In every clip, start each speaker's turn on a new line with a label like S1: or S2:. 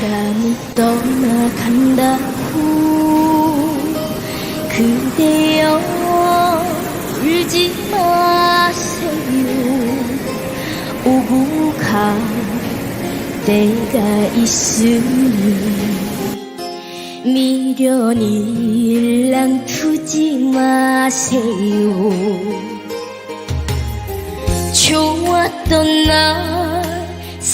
S1: 사람이 떠나간다고 그대여 울지 마세요. 오고 갈 때가 있으니 미련 일랑 두지 마세요. 좋았던 날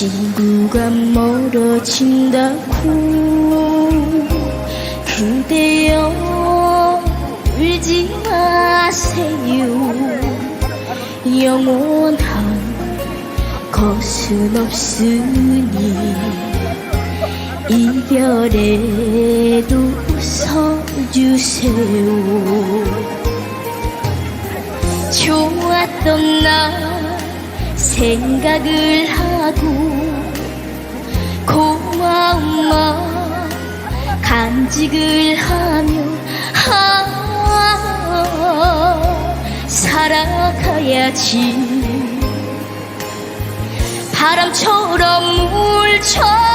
S1: 친구가 멀어진다고 그대여 울지 마세요. 영원한 것은 없으니 이별에도 웃어주세요. 좋았던 날 생각을 하고 마음 간직을 하며 아, 살아가야지. 바람처럼 물처럼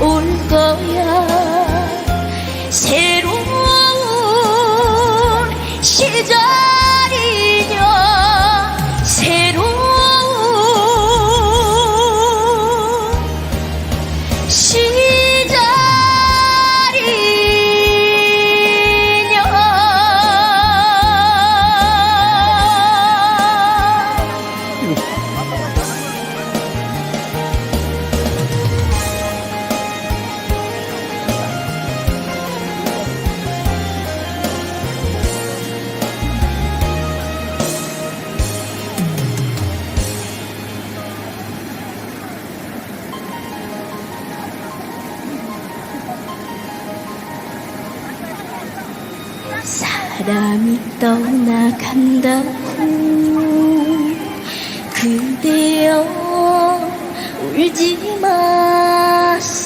S1: 올 거야. 새로운 시절이냐 새로운 시 사람이 떠나간다고 그대여 울지 마세요